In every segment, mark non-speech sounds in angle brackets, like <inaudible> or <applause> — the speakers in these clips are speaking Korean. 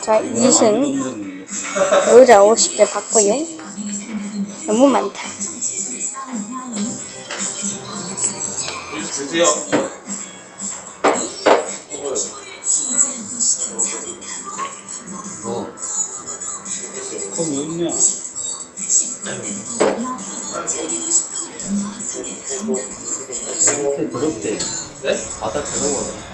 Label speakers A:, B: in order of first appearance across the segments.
A: 자, 이짓은 여자 50대 받고요. 너무 많다.
B: 어. 그럼 없냐? 밑에 더럽대.
C: 네?
B: 바닥 더러워.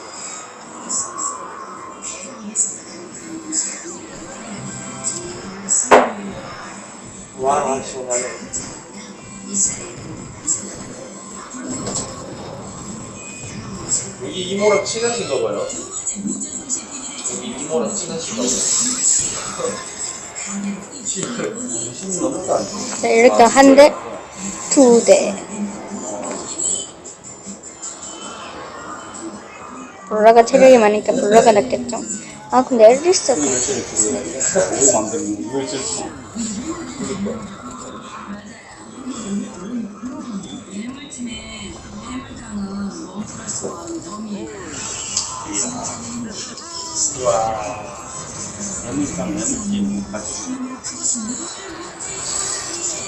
C: 와 시원하네. 여기 이모랑 친하신가 봐요. 여기 이모랑 친하신가 봐요.
A: 자, 이렇게 한 대, 두 대. 블라가 체력이 많으니까 블라가 낫겠죠? 아, 근데
B: 그거 같이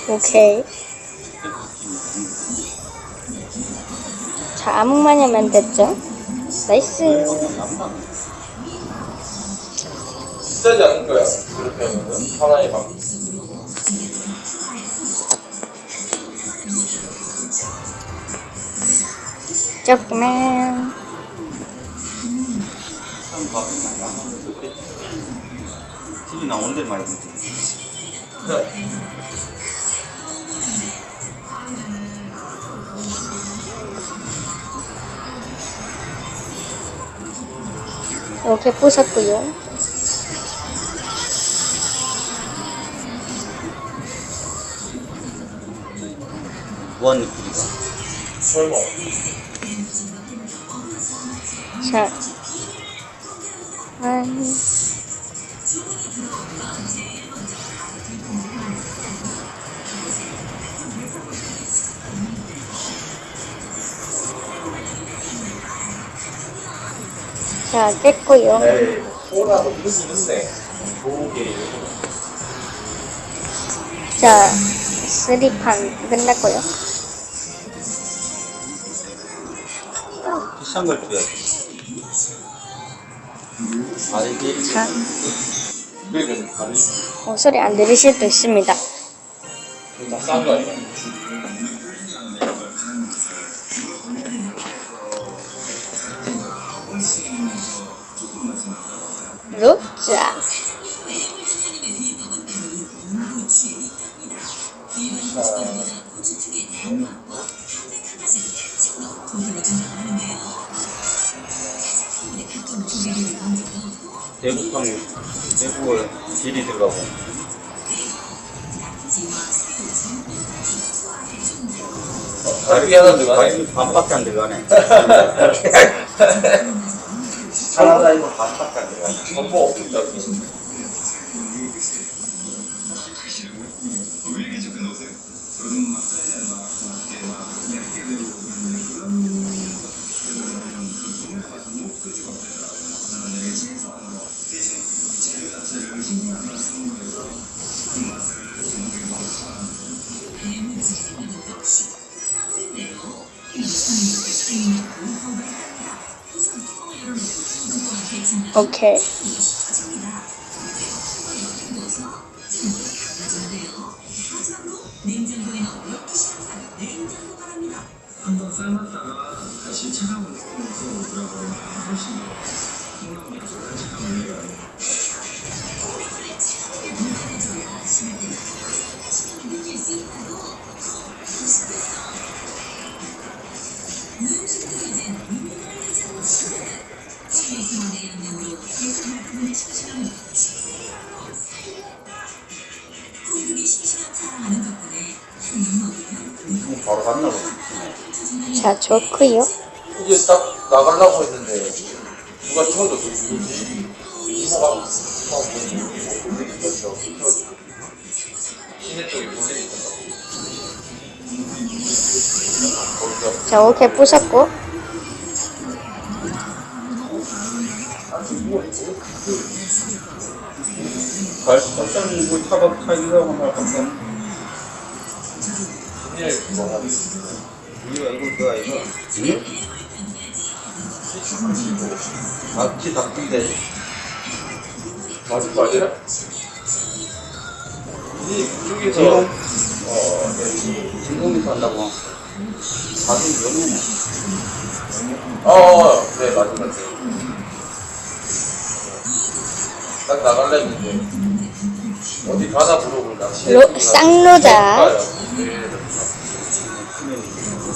A: 오케이. 자, 암흑마녀만 됐죠? 나이스.
C: 비싸지 않을까요? 그렇게 하면은 하나의 방.
A: 조금만.
B: 집이 나오는 데 많이 먹지.
A: 이렇게 부쉈고요.
B: 무한 리필이가.
C: 설마.
A: 자. 아니. 자, 깼고요.
C: 에이, 소나무 이기는데. 도개.
A: 자, 쓰리판 끝났고요.
B: 비싼 걸 줘야지.
A: 자,
C: 그러니까 다른
A: 어, 소리 안 들으실 수도 있습니다.
C: 다싼거 아니야?
A: 룩자.
B: 대구탕, 대구 길이 들어가고.
C: 다르게 하나 들어가네.
B: 반밖에 안 들어가네. <laughs>
C: 하나
B: 이거 반밖에 안 들어가네.
A: 오케이.
D: 한번 삶았다가 다시 차가운 물로 들어가면 훨씬 더 콩나물이
E: 시민의
B: 지금 바로 갔나 보네.
A: 자, 좋고요.
C: 이제 딱 나가려고 했는데 누가 쳐도 그 누구지? 이모가 이모가 뭐 볼일 있었죠. 시내 쪽에 볼일 있었다고. 거기서
A: 자, 오케이, 부셨고.
B: 갈 깜짝 뭐 차박 타기라고 말 깜짝.
C: 분일 그거 하고
B: 우리가 이거. 응? 낙지 닭인데.
C: 맞을 거 아니야? 이 그쪽에서
B: 진공
C: 어 네.
B: 진공이 산다고. 사진 연예네.
C: 어, 어, 네, 맞아, 맞아. 딱 나갈래 했는데, 어디 가나 낚시.
A: 로- 쌍로자.
C: 네,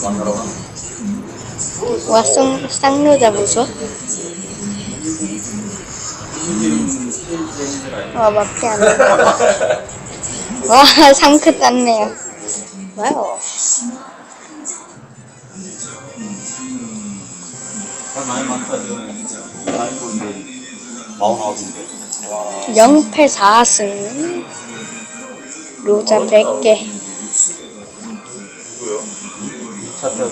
B: 만나러 가.
A: 와, 쌍, 쌍로자 무서? 와, 맞지 않아. <laughs> 와, 상크 땄네요. 와우.
B: 많이 많다 지금. 아이고 이제 마흔아홉인데.
A: 0패 4승. 로자 100개.
C: 누구요?
B: 차 타고.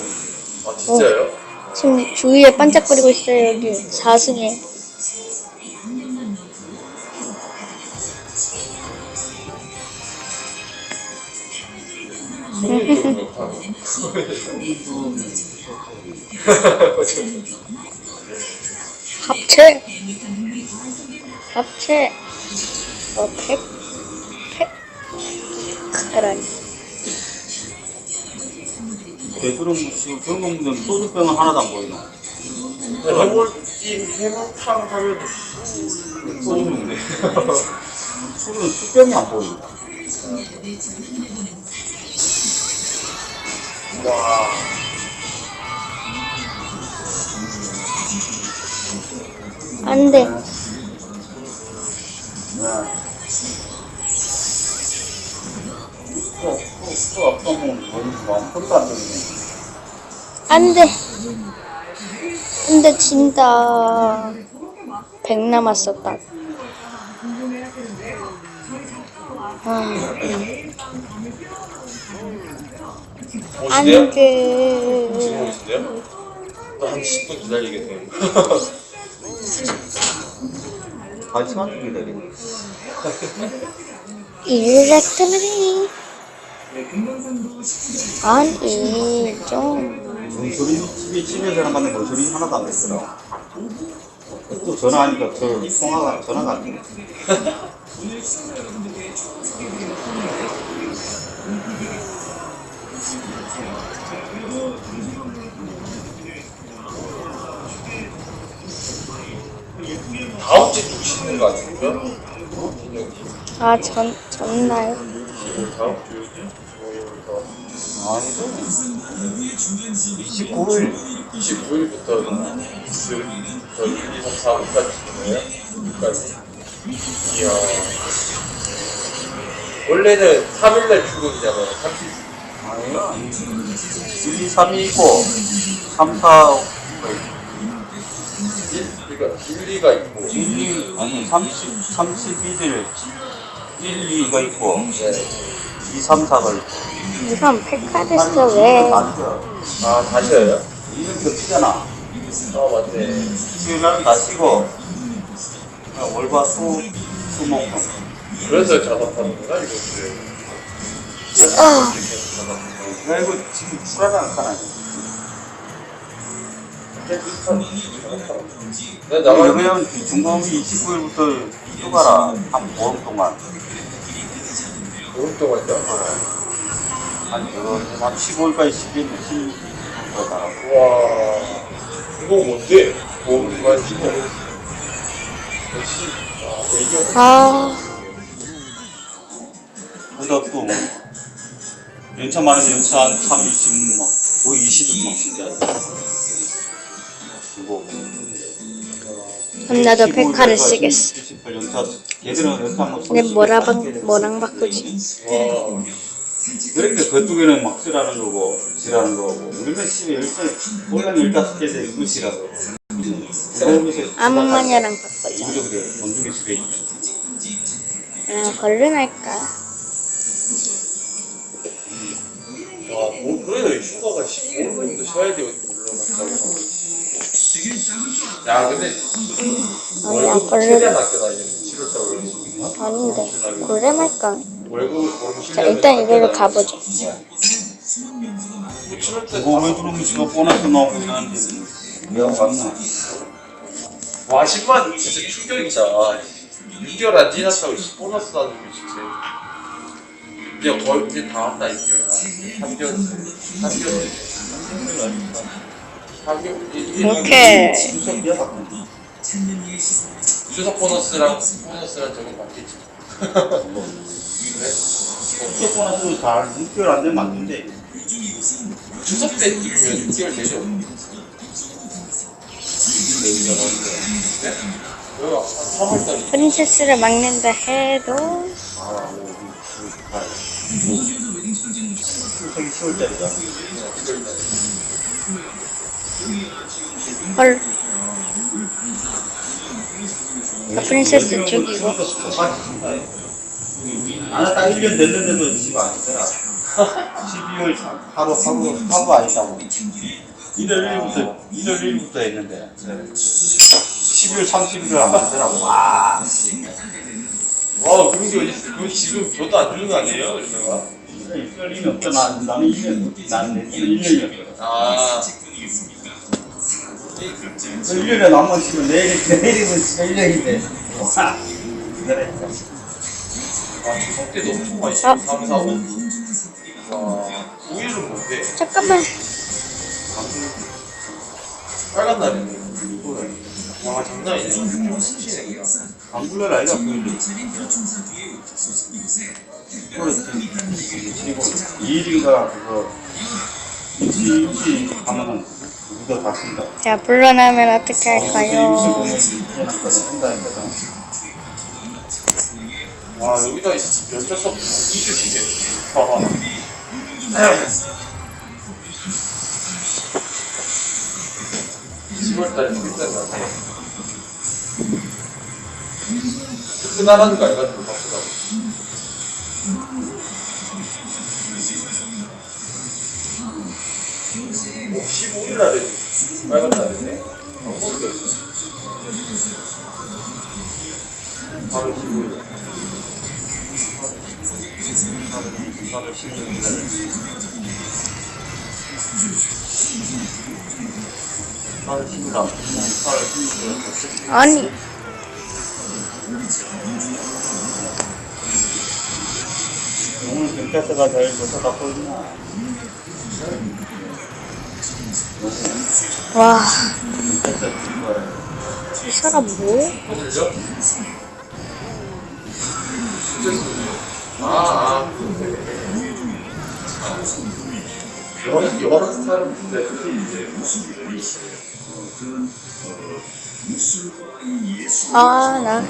C: 아, 진짜요?
A: 지금 주위에 반짝거리고 있어요, 여기. 4승에. 합체. 합체. 어, 팩. 팩. 그런.
B: 배부른 지금 경공전 소주병은 하나도 안 보이나?
C: 해물찜, 해물탕 하면
B: 소주병인데. <laughs> 술은 수병이 안 보인다.
C: 와.
A: 안 돼.
B: 안
A: 돼. 안 돼, 진다. 100 남았어, 딱. 아, 돼.
C: 지금 오시네요? 한 10분 기다리겠네요. <laughs> <laughs>
B: 한 시간 좀 기다리네.
A: 일렉트리. 아니, 좀.
B: 뭔 소리 집에 집에서 하는 건데 뭔소리 하나도 안 됐더라. 또 전화하니까 저 통화가 전화가 안 돼. <laughs>
C: 누구시는 거 아닙니까?
A: 아, 전, 전날.
C: 다음 주 목요일부터
B: 아이고. 29일.
C: 29일부터 그, 저 1, 2, 3, 4일까지 치는 거예요? 6일까지? 이야. 원래는 3일날 출근이잖아요. 30.
B: 아니요. 1, 2, 3이 있고, 3, 4,
C: 1, 그러니까 1, 2가 있고.
B: 1, 2, 아니, 30, 31일 1, 2가 있고,
C: 네.
B: 2, 3, 4가 있고.
A: 이 사람 팩카 됐어, 왜?
C: 아, 다시요?
B: 이름 겹치잖아.
C: 아, 맞네.
B: 수요일 날 다 쉬고, 그냥 월화 수, 수목금.
C: 그래서 작업하는구나, 이것을.
A: 아,
B: 야, 이거 지금 출하지 않잖아.
C: 내 나갈
B: 그러면 중범이 29일부터 휴가라. 한 보름 동안.
C: 보름 동안요?
B: 한, 그, 한 15일까지 10일, 10일 가라.
C: 와, 이거 뭔데? 보름 동안 15. 역시, 아.
A: 아,
B: 그러다 또, 연차 많으면 연차 한 3, 20, 막, 거의 20일 막 진짜.
A: 그럼 나도 백화를 쓰겠어.
B: 98 연차 걔들은 연차 뭐
A: 근데 뭐랑 뭐랑 바꾸지?
C: 와.
B: 그러니까 그쪽에는 막 쓰라는 거고 지라는 거고 우리는 집에 열차 몰랑 열다섯 개에 이거 지라고
A: 아무 마녀랑 바꾸자.
B: 우리도 그래 돈 주기 싫어
A: 아, 걸른 할까?
C: 와, 뭐, 그래도 휴가가 15일 정도 쉬어야 돼요. 야, 근데
A: 아니, 안.
C: 최대한 아껴 다니는 7월달 월급.
A: 아닌데. 고래 말까?
C: 월급 월급
A: 자, 일단 이걸로 가보죠.
B: 그거 왜 그러면 지가 보너스 나오고 나한테 내가 갔나
C: 와, 10만 진짜 충격이다. 6개월 안 지났다고 씨, 보너스 나는 게 진짜. 이제 거의 이제 다 한다 6개월. 3개월. 3개월. 3개월.
A: 이렇게
B: 추 석 비야 갔나
C: 추석 보너스랑 보너스랑 저거 맞겠지. 그래?
B: 추석 보너스 잘 6개월 안 되면 안 된대
C: 추석 때 주면 6개월 되죠? 네? 왜? 한 3월달이.
A: 프린세스를 막는다 해도
B: 추석이 10월달이다
A: 헐. 나 프린세스 죽이고.
B: 나는 딱 1년 됐는데도 집 아니더라. 12월 하루 하루 하루 아니다고. 1월 1일부터 1월 1일부터 했는데. 12월 30일을 안 되더라고. 와
C: 와, 그런 게 어딨어. 그거 지금 저도 안 주는 거 아니에요? 제가?
B: 1년이 없잖아 나는 1년 나는 1년이었어
C: 아,
B: 1년에 남만 쉬면 내일 내일이면 1년인데 와 그랬어
C: 아, 추석 때도 엄청 많이
A: 아.
C: 3, 4, 5. 와, 5일은 못해.
A: 잠깐만.
C: 빨간 날이네. 와, 장난 아니네. 좀 그냥.
B: 아이가 보이는데 그리고 2일인가 그거 일시 하면 은 우리가 다 쓴다
A: 자, 불러나면 어떻게 할까요?
C: 와, 여기다 열차 서브 이주시네. 봐봐. 10월달에 일단 나네. 끝나라는 거 아니가 15일 날에 빨간 날이네. 안 모르겠어. 바로 15일. 바로 16일 날. 바로 16일 날. 바로 16일 날.
A: 아니,
B: 오늘 경찰서가 제일 좋다 갖고 있나
A: 와,
B: 이
A: 사람 뭐?
C: 아, 아. 여러, 여러 사람인데.
A: 아, 나